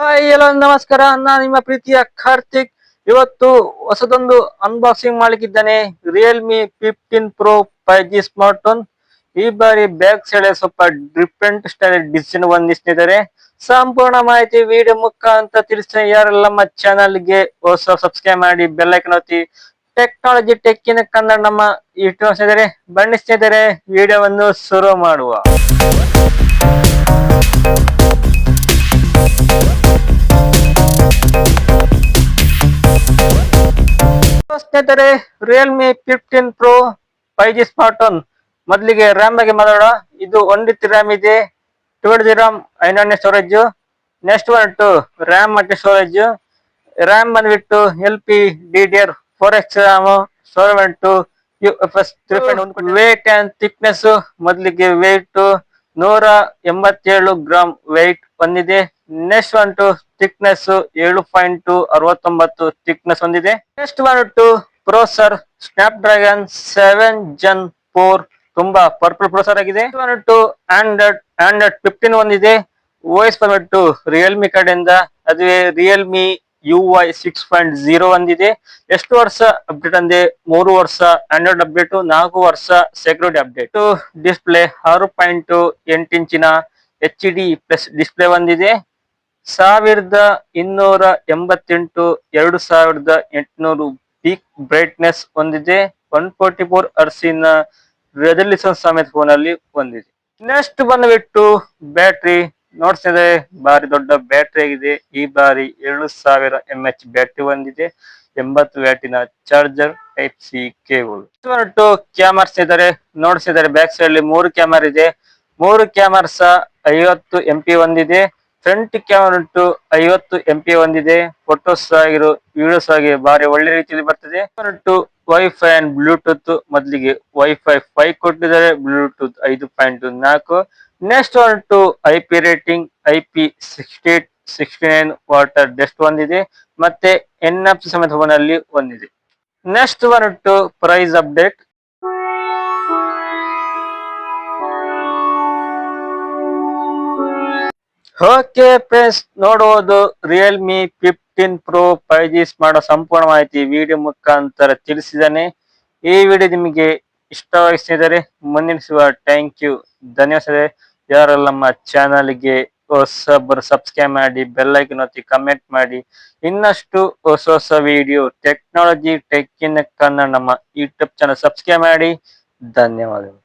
Hi ಎಲ್ಲೋ ನಮಸ್ಕಾರ. ನಾನು ನಿಮ್ಮ ಪ್ರೀತಿಯ ಕಾರ್ತಿಕ್. ಇವತ್ತು ಹೊಸದೊಂದು unboxing ಮಾಡ್ಲಿಕ್ಕಿದ್ದಾನೆ. Realme fifteen pro five G smartphone ಈ ಬಾರಿ ಬ್ಯಾಕ್ ಸೈಡ್ ಸ್ವಲ್ಪ ಡಿಫ್ರೆಂಟ್ ಸ್ಟೈಲ್ ಡಿಸೈನ್ ಒಂದಿಸ್ತಿದ್ದಾರೆ ಸಂಪೂರ್ಣ ಮಾಹಿತಿ ವಿಡಿಯೋ ಮುಖಾಂತರ ತಿಳಿಸ್ತೇನೆ. ಯಾರೆಲ್ಲ ನಮ್ಮ ಚಾನಲ್ಗೆ ಹೊಸ ಸಬ್ಸ್ಕ್ರೈಬ್ ಮಾಡಿ ಬೆಲ್ ಐಕನ್ ಒತ್ತಿ. ಟೆಕ್ನಾಲಜಿ ಟೆಕ್ಕಿನ ಕನ್ನಡ ನಮ್ಮ ಯೂಟ್ಯೂಬ್ ಸ್ನೇಹಿತರೆ ಸ್ನೇಹಿತರೆ ವಿಡಿಯೋವನ್ನು ಶುರು ಮಾಡುವ. ಸ್ನೇಹಿತರೆ Realme fifteen pro five G smart phone ಮೊದಲಿಗೆ ರ್ಯಾಮ್ ಬಗ್ಗೆ ಮಾತಾಡೋಣ. ಇದು ಒನ್ ಡಿ ರ್ಯಾಮ್ ಇದೆ ಟ್ವೆಲ್ ಜಿ ರಾಮ್ ಐನೂರನೇ ಸ್ಟೋರೇಜ್ ನೆಕ್ಸ್ಟ್ ಬಂದ್ಬಿಟ್ಟು ರ್ಯಾಮ್ ಮತ್ತೆ ಸ್ಟೋರೇಜ್ ರ್ಯಾಮ್ ಬಂದ್ಬಿಟ್ಟು L P D D R four X RAM one two U F S three point weight and thickness ಮೊದಲಿಗೆ ವೇಟ್ ನೂರ ಎಂಬತ್ತೇಳು ಗ್ರಾಮ್ weight ಬಂದಿದೆ. Next ಬಂದ್ಬಿಟ್ಟು ಥಿಕ್ನೆಸ್ ಏಳು ಪಾಯಿಂಟ್ ಟು ಅರವತ್ತೊಂಬತ್ತು ಥಿಕ್ನೆಸ್ ಹೊಂದಿದೆ. ನೆಕ್ಸ್ಟ್ ಬಂದ್ಬಿಟ್ಟು processor Snapdragon seven gen four ತುಂಬಾ ಪರ್ಪಲ್ ಪ್ರೊಸರ್ ಆಗಿದೆ. ಬಂದ್ಬಿಟ್ಟು ಆಂಡ್ರಾಯ್ಡ್ ಆಂಡ್ರಾಯ್ಡ್ ಫಿಫ್ಟೀನ್ ಹೊಂದಿದೆ. ವಾಯ್ಸ್ ಬಂದ್ಬಿಟ್ಟು ರಿಯಲ್ಮಿ ಕಡೆಯಿಂದ ಅದುವೇ Realme U I six point zero ಒಂದಿದೆ ಎಷ್ಟು ವರ್ಷ ಅಪ್ಡೇಟ್ ಅಂದ್ರೆ ಮೂರು ವರ್ಷ ಆಂಡ್ರಾಯ್ಡ್ ಅಪ್ಡೇಟ್ ನಾಲ್ಕು ವರ್ಷ ಸೆಕ್ಯೂರಿಟಿ ಅಪ್ಡೇಟ್ ಡಿಸ್ಪ್ಲೇ ಆರು ಪಾಯಿಂಟ್ ಎಂಟು ಇಂಚಿನ ಎಚ್ ಡಿ ಪ್ಲಸ್ ಡಿಸ್ಪ್ಲೇ ಬಂದಿದೆ ಸಾವಿರದ ಇನ್ನೂರ ಎಂಬತ್ತೆಂಟು, ಎರಡು ಸಾವಿರದ ಎಂಟುನೂರು ಪೀಕ್ ಬ್ರೈಟ್ನೆಸ್ ಹೊಂದಿದೆ. ಒನ್ ಫೋರ್ಟಿ ಫೋರ್ ಅರ್ಸಿನ ರೆಸಲ್ಯೂಷನ್ ಸಮೇತ ಫೋನ್ ಅಲ್ಲಿ ಹೊಂದಿದೆ ನೆಕ್ಸ್ಟ್ ಬಂದ್ಬಿಟ್ಟು ಬ್ಯಾಟ್ರಿ ನೋಡ್ಸಿದ್ರೆ ಬಾರಿ ದೊಡ್ಡ ಬ್ಯಾಟ್ರಿ ಆಗಿದೆ. ಈ ಬಾರಿ ಏಳು ಸಾವಿರ ಎಂ ಎಚ್ ಬ್ಯಾಟ್ರಿ ಹೊಂದಿದೆ ಎಂಬತ್ತು ವ್ಯಾಟಿನ ಚಾರ್ಜರ್ ಟೈಪ್ ಸಿ ಕೇಬಲ್ ಬಂದ್ಬಿಟ್ಟು ಕ್ಯಾಮರ್ಸ್ ಇದ್ದಾರೆ ನೋಡ್ಸಿದ್ದಾರೆ ಬ್ಯಾಕ್ ಸೈಡ್ ಅಲ್ಲಿ ಮೂರು ಕ್ಯಾಮರಾ ಇದೆ. ಮೂರು ಕ್ಯಾಮರ್ಸ ಐವತ್ತು ಎಂ ಪಿ ಹೊಂದಿದೆ ಫ್ರಂಟ್ ಕ್ಯಾಮರಾ ಉಂಟು, ಐವತ್ತು ಎಂ ಪಿ ಹೊಂದಿದೆ. ಫೋಟೋಸ್ ಆಗಿರೋ ವಿಡಿಯೋಸ್ ಆಗಿ ಬಾರಿ ಒಳ್ಳೆ ರೀತಿಯಲ್ಲಿ ಬರ್ತದೆ. ಉಂಟು ವೈಫೈ ಅಂಡ್ ಬ್ಲೂಟೂತ್ ಮೊದಲಿಗೆ. ವೈಫೈ ಫೈವ್ ಕೊಟ್ಟಿದ್ದಾರೆ ಬ್ಲೂಟೂತ್ ಐದು ಪಾಯಿಂಟ್ ನಾಲ್ಕು. ನೆಕ್ಸ್ಟ್ ಉಂಟು I P rating I P sixty eight sixty nine water dust ಹೊಂದಿದೆ ಮತ್ತೆ ಎನ್ ಎಫ್ ಸಮೇತ ಹೊಂದಿದೆ ನೆಕ್ಸ್ಟ್ ಬಂದ್ಬಿಟ್ಟು ಪ್ರೈಸ್ ಅಪ್ಡೇಟ್ ಓಕೆ ಫ್ರೆಂಡ್ಸ್ ನೋಡುವುದು Realme fifteen pro five G ಮಾಡೋ ಸಂಪೂರ್ಣ ಮಾಹಿತಿ ವಿಡಿಯೋ ಮುಖಾಂತರ ತಿಳಿಸಿದ್ದಾನೆ. ಈ ವಿಡಿಯೋ ನಿಮಗೆ ಇಷ್ಟವಾಗಿಸಿದರೆ ಮುಂದಿನ ಥ್ಯಾಂಕ್ ಯು ಧನ್ಯವಾದ ಯಾರೆಲ್ಲ ನಮ್ಮ ಚಾನಲ್ಗೆ ಹೊಸಬರು ಸಬ್ಸ್ಕ್ರೈಬ್ ಮಾಡಿ ಬೆಲ್ ಐಕನ್ ಒತ್ತಿ ಕಮೆಂಟ್ ಮಾಡಿ, ಇನ್ನಷ್ಟು ಹೊಸ ಹೊಸ ವಿಡಿಯೋ ಟೆಕ್ನಾಲಜಿ ಟೆಕ್ಕಿನ ಕನ್ನಡ ನಮ್ಮ ಯೂಟ್ಯೂಬ್ ಚಾನಲ್ ಸಬ್ಸ್ಕ್ರೈಬ್ ಮಾಡಿ. ಧನ್ಯವಾದಗಳು.